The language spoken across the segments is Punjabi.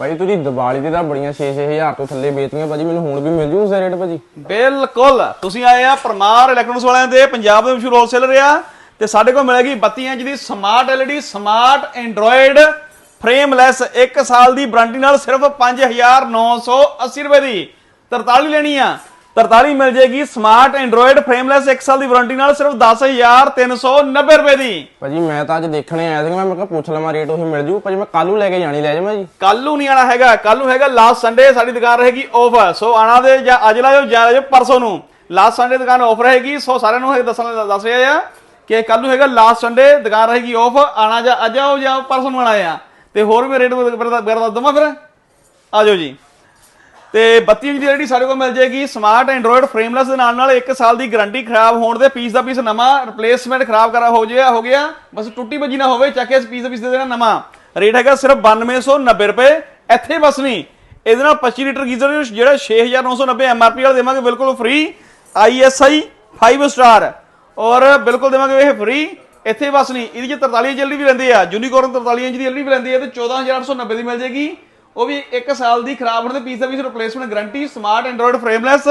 ਭਾਜੀ ਤੁਸੀਂ ਦੀਵਾਲੀ ਤੇ ਤਾਂ ਬੜੀਆਂ 6-6000 ਤੋਂ ਥੱਲੇ ਵੇਚਤੀਆਂ ਭਾਜੀ, ਮੈਨੂੰ ਹੁਣ ਵੀ ਮਿਲ ਜੂ ਉਸ ਰੇਟ ਭਾਜੀ। ਬਿਲਕੁਲ। ਤੁਸੀਂ ਆਏ ਆ ਪਰਮਾਰ ਇਲੈਕਟ੍ਰੋਨਿਕਸ ਵਾਲਿਆਂ ਦੇ, ਪੰਜਾਬ ਦੇ ਮਸ਼ਹੂਰ ਹੋਲਸੇਲਰ ਆ ਤੇ ਸਾਡੇ ਕੋਲ ਮਿਲੇਗੀ 32 ਇੰਚ ਦੀ smart LED smart android frameless 1 ਸਾਲ ਦੀ ਵਾਰੰਟੀ ਨਾਲ ਸਿਰਫ 5980 ਰੁਪਏ ਦੀ 43 ਲੈਣੀ ਆ। 43 ਮਿਲ ਜੇਗੀ ਸਮਾਰਟ ਐਂਡਰੋਇਡ ਫਰੇਮਲੈਸ 1 ਸਾਲ ਦੀ ਵਾਰੰਟੀ ਨਾਲ ਸਿਰਫ 10390 ਰੁਪਏ ਦੀ। ਭਾਜੀ ਮੈਂ ਤਾਂ ਅੱਜ ਦੇਖਣੇ ਆਇਆ ਸੀ ਮੈਂ ਮੈਂ ਕਿਹਾ ਪੁੱਛ ਲਵਾਂ ਰੇਟ ਉਹੀ ਮਿਲ ਜੂ। ਭਾਜੀ ਮੈਂ ਕੱਲ ਲੈ ਕੇ ਜਾਣੀ ਲੈ ਜਾਵਾਂ ਜੀ ਕੱਲ ਨਹੀਂ ਆਣਾ ਹੈਗਾ ਕੱਲ ਹੈਗਾ ਲਾਸਟ ਸੰਡੇ ਸਾਡੀ ਦੁਕਾਨ ਰਹੇਗੀ ਆਫ ਸੋ ਆਣਾ ਦੇ ਜਾਂ ਅੱਜ ਲਾਇਓ ਜਾਂ ਲਾਇਓ ਪਰਸੋਂ ਨੂੰ। ਲਾਸਟ ਸੰਡੇ ਦੁਕਾਨ ਆਫ ਰਹੇਗੀ ਸੋ ਸਾਰਿਆਂ ਨੂੰ ਇਹ ਦੱਸਣ ਦੱਸ ਰਿਹਾ ਆ ਕਿ ਕੱਲ ਨੂੰ ਹੈਗਾ ਲਾਸਟ ਸੰਡੇ ਦੁਕਾਨ ਰਹੇਗੀ ਆਫ ਆਣਾ ਜਾਂ ਅੱਜ ਆਓ ਜਾਂ ਪਰਸੋਂ ਨੂੰ ਆਣਾ ਆ। ਤੇ ਹੋਰ ਵੀ ਰੇਟ ਵਗੈਰਾ ਦੱਸ ਦਵਾਂ ਫਿਰ? ਆ ਜਾਓ ਜੀ। ਤੇ 32 ਇੰਚ ਦੀ ਜਿਹੜੀ ਸਾਡੇ ਕੋਲ ਮਿਲ ਜਾਏਗੀ ਸਮਾਰਟ ਐਂਡਰੋਇਡ ਫਰੇਮਲੈਸ ਦੇ ਨਾਲ ਨਾਲ 1 ਸਾਲ ਦੀ ਗਾਰੰਟੀ ਖਰਾਬ ਹੋਣ ਦੇ ਪੀਸ ਦਾ ਪੀਸ ਨਵਾਂ ਰਿਪਲੇਸਮੈਂਟ ਖਰਾਬ ਕਰਾ ਹੋ ਗਿਆ ਹੋ ਗਿਆ। ਬਸ ਟੁੱਟੀ ਭੱਜੀ ਨਾ ਹੋਵੇ, ਚੱਕ ਕੇ ਇਸ ਪੀਸ ਦਾ ਪੀਸ ਦੇ ਦੇਣਾ ਨਵਾਂ। ਰੇਟ ਹੈਗਾ ਸਿਰਫ 9290 ਰੁਪਏ। ਇੱਥੇ ਬਸ ਨਹੀਂ, ਇਹਦੇ ਨਾਲ 25 ਲੀਟਰ ਗੀਜ਼ਰ ਜਿਹੜਾ 6990 ਐਮਆਰਪੀ ਵਾਲਾ ਦੇਵਾਂਗੇ, ਬਿਲਕੁਲ ਫ੍ਰੀ ਆਈਐਸਆਈ 5 ਸਟਾਰ ਔਰ ਬਿਲਕੁਲ ਦੇਵਾਂਗੇ ਇਹ ਫ੍ਰੀ ਇੱਥੇ ਬਸ ਨਹੀਂ, ਇਹਦੀ ਚ 43 ਇੰਚ LED ਵੀ ਲੈਂਦੇ ਆ ਯੂਨੀਕੋਰਨ 43 ਇੰਚ ਦੀ ਐਲਡੀ ਵੀ ਲੈਂਦੀ ਹੈ ਤੇ 14890 ਦੀ ਮਿਲ ਜੇਗੀ ਉਹ ਵੀ 1 ਸਾਲ ਦੀ ਖਰਾਬ ਹੋਣ ਦੇ ਪੀਸ ਦਾ ਵੀ replacement guarantee smart android frameless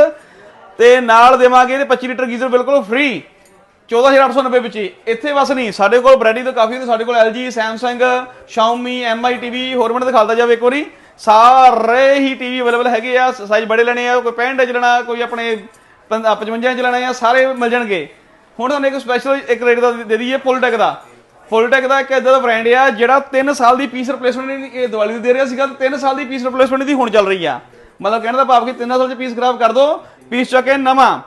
ਤੇ ਨਾਲ ਦੇਵਾਂਗੇ ਇਹਦੇ 25 ਲੀਟਰ ਗੀਜ਼ਰ ਬਿਲਕੁਲ ਫ੍ਰੀ 14890 ਵਿੱਚ ਹੀ। ਇੱਥੇ ਬਸ ਨਹੀਂ, ਸਾਡੇ ਕੋਲ ਬ੍ਰੈਡੀ ਤੋਂ ਕਾਫੀ ਤੇ ਸਾਡੇ ਕੋਲ LG Samsung, Xiaomi MI TV ਹੋਰ ਮਿੰਟ ਦਿਖਾਲਦਾ ਜਾਵੇ ਇੱਕ ਵਾਰੀ। ਸਾਰੇ ਹੀ ਟੀਵੀ ਅਵੇਲੇਬਲ ਹੈਗੇ ਆ ਸਾਈਜ਼ ਬੜੇ ਲੈਣੇ ਆ, ਕੋਈ 65 ਇੰਚ ਲੈਣਾ, ਕੋਈ ਆਪਣੇ 55 ਇੰਚ ਲੈਣਾ ਆ, ਸਾਰੇ ਮਿਲ ਜਾਣਗੇ। ਹੁਣ ਤੁਹਾਨੂੰ ਇੱਕ ਸਪੈਸ਼ਲ ਇੱਕ ਰੇਟ ਦਾ ਦੇ ਦਈਏ ਫੁੱਲਟੈਕ ਦਾ। ਫੁੱਲਟੈਕ ਦਾ ਇੱਕ ਇਦਾਂ ਦਾ ਬ੍ਰਾਂਡ ਆ, ਜਿਹੜਾ 3 ਸਾਲ ਦੀ ਪੀਸ ਰਿਪਲੇਸਮੈਂਟ ਇਹ ਦੀਵਾਲੀ ਤੇ ਦੇ ਰਿਹਾ ਸੀਗਾ ਤੇ 3 ਸਾਲ ਦੀ ਪੀਸ ਰਿਪਲੇਸਮੈਂਟ ਦੀ ਹੁਣ ਚੱਲ ਰਹੀ ਆ। ਮਤਲਬ ਕਹਿਣ ਦਾ ਭਾਵ ਕਿ 3 ਸਾਲ ਚ ਪੀਸ ਖਰਾਬ ਕਰ ਦੋ ਪੀਸ ਚੱਕ ਕੇ ਨਵਾਂ।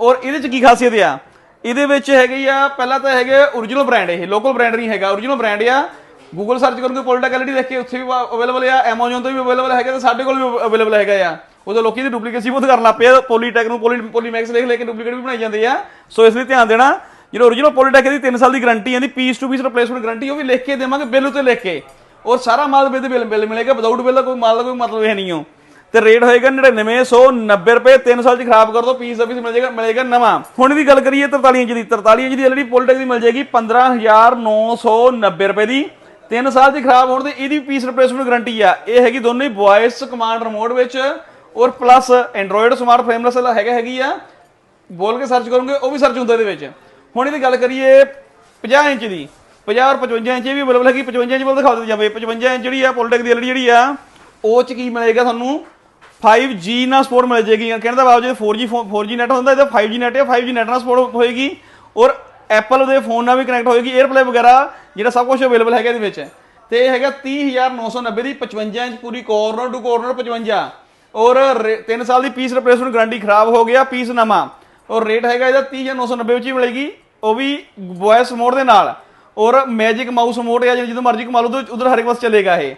ਔਰ ਇਹਦੇ ਚ ਕੀ ਖਾਸੀਅਤ ਆ? ਇਹਦੇ ਵਿੱਚ ਹੈਗੀ ਆ, ਪਹਿਲਾਂ ਤਾਂ ਹੈਗੇ origignal ਬ੍ਰਾਂਡ ਇਹ ਲੋਕਲ ਬ੍ਰਾਂਡ ਨਹੀਂ ਹੈਗਾ origignal ਬ੍ਰਾਂਡ ਆ। ਗੂਗਲ ਸਰਚ ਕਰੋਗੇ ਪੋਲਟੈਕ ਐਲਡੀ ਦੇਖ ਕੇ ਉੱਥੇ ਵੀ ਅਵੇਲੇਬਲ ਆ, Amazon ਤੋਂ ਵੀ ਅਵੇਲੇਬਲ ਹੈਗਾ ਤੇ ਸਾਡੇ ਕੋਲ ਵੀ ਅਵੇਲੇਬਲ ਹੈਗਾ ਆ। ਉਦੋਂ ਲੋਕੀ ਦੀ ਡੁਪਲੀਕੇਸੀ ਬਹੁਤ ਕਰਨ ਲੱਗ ਪਏ ਆ ਪੋਲੀਟੈਕ ਨੂੰ ਪੋਲੀ ਪੋਲੀਮੈਕਸ ਦੇਖ ਲੈ ਕੇ ਡੁਪਲੀਕੇਟ ਵੀ ਬਣਾਈ ਜਾਂਦੇ ਆ। ਸੋ ਇਸ ਲਈ ਧਿਆਨ ਦੇਣਾ ਜਿਹੜਾ origignal ਪੋਲੀਟੈਕ ਦੀ 3 ਸਾਲ ਦੀ ਗਾਰੰਟੀ ਆਂਦੀ piece to piece replacement guarantee ਉਹ ਵੀ ਲਿਖ ਕੇ ਦੇਵਾਂਗੇ, ਬਿੱਲ ਉੱਤੇ ਲਿਖ ਕੇ। ਔਰ ਸਾਰਾ ਮਾਲ ਬਿੱਲ ਬਿੱਲ ਬਿੱਲ ਮਿਲੇਗਾ ਵਿਦਆਊਟ ਬਿੱਲ ਦਾ ਕੋਈ ਮਾਲ ਦਾ ਕੋਈ ਮਤਲਬ ਹੈ ਨਹੀਂ ਉਹ। ਤੇ ਰੇਟ ਹੋਏਗਾ 9990 ਰੁਪਏ 3 ਸਾਲ ਚ ਖਰਾਬ ਕਰ ਦੋ ਪੀਸ ਦਾ ਪੀਸ ਮਿਲ ਜਾਏਗਾ ਮਿਲੇਗਾ ਨਵਾਂ। ਹੁਣ ਦੀ ਗੱਲ ਕਰੀਏ 43 ਇੰਚ ਦੀ 43 ਇੰਚ ਦੀ ਐਲਡੀ ਪੋਲਟੈਕ ਦੀ ਮਿਲ ਜਾਏਗੀ 15990 ਰੁਪਏ ਦੀ। 3 ਸਾਲ ਦੀ ਖਰਾਬ ਹੋਣ ਤੇ ਇਹਦੀ ਪੀਸ ਰਿਪਲੇਸਮੈਂਟ ਗਾਰੰਟੀ ਆ। ਇਹ ਹੈਗੀ ਦੋਨੇ ਵੌਇਸ ਕਮਾਂਡ ਰਿਮੋਟ ਵਿੱਚ। ਔਰ ਪਲੱਸ ਐਂਡਰੋਇਡ ਸਮਾਰਟ ਫਰੇਮਲੈਸ ਹੈਗਾ ਹੈਗੀ ਆ। ਬੋਲ ਕੇ ਸਰਚ ਕਰੋਗੇ, ਉਹ ਵੀ ਸਰਚ ਹੁੰਦਾ ਇਹਦੇ ਵਿੱਚ। ਹੁਣ ਇਹਦੀ ਗੱਲ ਕਰੀਏ 50 ਇੰਚ ਦੀ 50 ਔਰ 55 ਇੰਚ ਵੀ ਅਵੇਲੇਬਲ ਹੈਗੀ 55 ਇੰਚ ਵੱਲ ਦਿਖਾ ਦਿੱਤੀ ਜਾਵੇ। 55 ਇੰਚ ਜਿਹੜੀ ਆ ਪੋਲਟੈਕ ਦੀ ਐਲਡੀ ਜਿਹੜੀ ਆ, ਉਹ ਚ ਕੀ ਮਿਲੇਗਾ ਤੁਹਾਨੂੰ? 5G ਨਾਲ ਸਪੋਰਟ ਮਿਲ ਜੇਗੀ ਕਹਿਣ ਦਾ ਭਾਵ ਜੇ 4G ਫੋ- 4G ਨੈਟ ਹੁੰਦਾ, ਇਹਦਾ 5G ਨੈਟ ਹੈ 5G ਨੈਟ ਨਾਲ ਸਪੋਰਟ ਹੋਏਗੀ ਔਰ ਐਪਲ ਦੇ ਫੋਨ ਨਾਲ ਵੀ ਕਨੈਕਟ ਹੋਏਗੀ। 에ਅਰਪਲੇ ਵਗੈਰਾ, ਜਿਹੜਾ ਸਭ ਕੁਝ ਅਵੇਲੇਬਲ ਹੈਗਾ ਇਹਦੇ ਵਿੱਚ। ਤੇ ਇਹ ਹੈਗਾ 30990 ਦੀ 55 ਇੰਚ ਪੂਰੀ ਕੋਰਨਰ ਟੂ ਕੋਰਨਰ 55 ਔਰ 3 ਸਾਲ ਦੀ ਪੀਸ ਰਿਪਲੇਸਮੈਂਟ ਗਾਰੰਟੀ ਖਰਾਬ ਹੋ ਗਿਆ ਪੀਸ ਨਵਾਂ। ਔਰ ਰੇਟ ਹੈਗਾ ਇਹਦਾ 30990 ਵਿੱਚ ਹੀ ਮਿਲੇਗੀ, ਉਹ ਵੀ ਵੌਇਸ ਮੋਡ ਦੇ ਨਾਲ। ਔਰ ਮੈਜਿਕ ਮਾਊਸ ਮੋਡ ਹੈ ਜਦੋਂ ਮਰਜ਼ੀ ਕਮਾ ਲਓ, ਉਧਰ ਹਰ ਇੱਕ ਪਾਸੇ ਚੱਲੇਗਾ ਇਹ।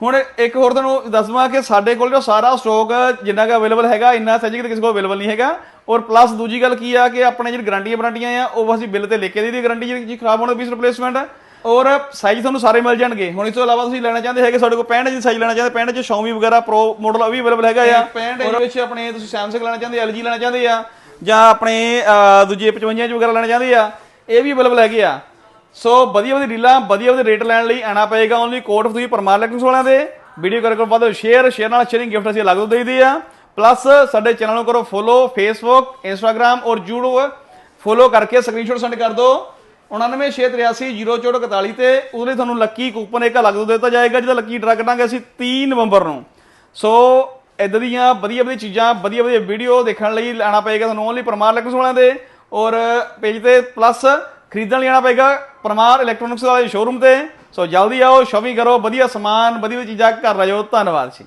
ਹੁਣ ਇੱਕ ਹੋਰ ਤੁਹਾਨੂੰ ਦੱਸਵਾਂ ਕਿ ਸਾਡੇ ਕੋਲ ਜੋ ਸਾਰਾ ਸਟਾਕ ਜਿੰਨਾ ਕੁ ਅਵੇਲੇਬਲ ਹੈਗਾ, ਇੰਨਾ ਸੱਜੇ ਕਿਤੇ ਕਿਸੇ ਕੋਲ ਅਵੇਲੇਬਲ ਨਹੀਂ ਹੈਗਾ। ਔਰ ਪਲੱਸ ਦੂਜੀ ਗੱਲ ਕੀ ਆ ਕਿ ਆਪਣੇ ਜਿਹੜੀ ਗਰੰਟੀਆਂ ਵਾਰੰਟੀਆਂ ਆ, ਉਹ ਅਸੀਂ ਬਿੱਲ ਤੇ ਲਿਖ ਕੇ ਦੇ ਦੀ ਗਾਰੰਟੀ ਜਿਹੜੀ ਖਰਾਬ ਹੋਣ ਦੀ ਰਿਪਲੇਸਮੈਂਟ ਔਰ ਸਾਈਜ਼ ਤੁਹਾਨੂੰ ਸਾਰੇ ਮਿਲ ਜਾਣਗੇ। ਹੁਣ ਇਸ ਤੋਂ ਇਲਾਵਾ ਤੁਸੀਂ ਲੈਣਾ ਚਾਹੁੰਦੇ ਹੈਗੇ ਸਾਡੇ ਕੋਲ 65 ਇੰਚ ਸਾਈਜ਼ ਲੈਣਾ ਚਾਹੁੰਦੇ 65 ਚ Xiaomi ਵਗੈਰਾ Pro ਮਾਡਲ ਵੀ ਅਵੇਲੇਬਲ ਹੈਗਾ ਆ। 65 ਇੰਚ ਵਿੱਚ ਆਪਣੇ ਤੁਸੀਂ Samsung ਲੈਣਾ ਚਾਹੁੰਦੇ LG ਲੈਣਾ ਚਾਹੁੰਦੇ ਆ। ਜਾਂ ਆਪਣੇ ਦੂਜੇ 55 'ਚ ਵਗੈਰਾ ਲੈਣਾ ਚਾਹੁੰਦੇ ਆ, ਇਹ ਵੀ ਅਵੇਲੇਬਲ ਹੈਗੇ ਆ। ਸੋ ਵਧੀਆ ਵਧੀਆ ਡੀਲਾਂ, ਵਧੀਆ ਵਧੀਆ ਰੇਟ ਲੈਣ ਲਈ ਆਣਾ ਪਏਗਾ ਓਨਲੀ ਕੋਡ ਤੁਸੀਂ ਪਰਮਾਰ ਇਲੈਕਟ੍ਰੋਨਿਕਸ ਵਾਲਿਆਂ ਦੇ। ਵੀਡੀਓ ਕਰਕੇ ਵੱਧ ਸ਼ੇਅਰ ਸ਼ੇਅਰ ਨਾਲ ਸ਼ੇਅਰਿੰਗ ਗਿਫਟ ਅਸੀਂ ਅਲੱਗ ਤੋਂ ਦੇਈਦੇ ਆ। ਪਲੱਸ ਸਾਡੇ ਚੈਨਲ ਨੂੰ ਕਰੋ ਫੋਲੋ ਫੇਸਬੁੱਕ ਇੰਸਟਾਗ੍ਰam ਔਰ YouTube ਫੋਲੋ ਕਰਕੇ ਸਕਰੀਨਸ਼ਾਟ ਸੈਂਡ ਕਰ ਦਿਓ। 9968300441 ਤੇ ਉਹਦੇ ਲਈ ਤੁਹਾਨੂੰ ਲੱਕੀ ਕੂਪਨ ਇੱਕ ਅਲੱਗ ਤੋਂ ਦਿੱਤਾ ਜਾਏਗਾ, ਜਿਹਦਾ ਲੱਕੀ ਡਰਾ ਕੱਢਾਂਗੇ ਅਸੀਂ 3 ਨਵੰਬਰ ਨੂੰ। ਸੋ ਇਦਾਂ ਦੀਆਂ ਵਧੀਆ ਵਧੀਆ ਚੀਜ਼ਾਂ, ਵਧੀਆ ਵਧੀਆ ਵੀਡੀਓ ਦੇਖਣ ਲਈ ਲੈਣਾ ਪਏਗਾ ਤੁਹਾਨੂੰ ਓਨਲੀ ਪਰਮਾਰ ਇਲੈਕਟ੍ਰੋਨਿਕਸ ਵਾਲਿਆਂ ਦੇ। ਔਰ ਪੇਜ ਤੇ ਪਲੱਸ ਖਰੀਦਣ ਲਈ ਆਣਾ ਪਏਗਾ ਪਰਮਾਰ ਇਲੈਕਟ੍ਰੋਨਿਕਸ ਵਾਲੇ ਸ਼ੋਰੂਮ ਤੇ। ਸੋ ਜਲਦੀ ਆਓ ਸ਼ਾਪਿੰਗ ਕਰੋ, ਵਧੀਆ ਸਮਾਨ, ਵਧੀਆ ਵਧੀਆ ਚੀਜ਼ਾਂ ਘਰ ਲੈ ਜਾਓ। ਧੰਨਵਾਦ ਜੀ।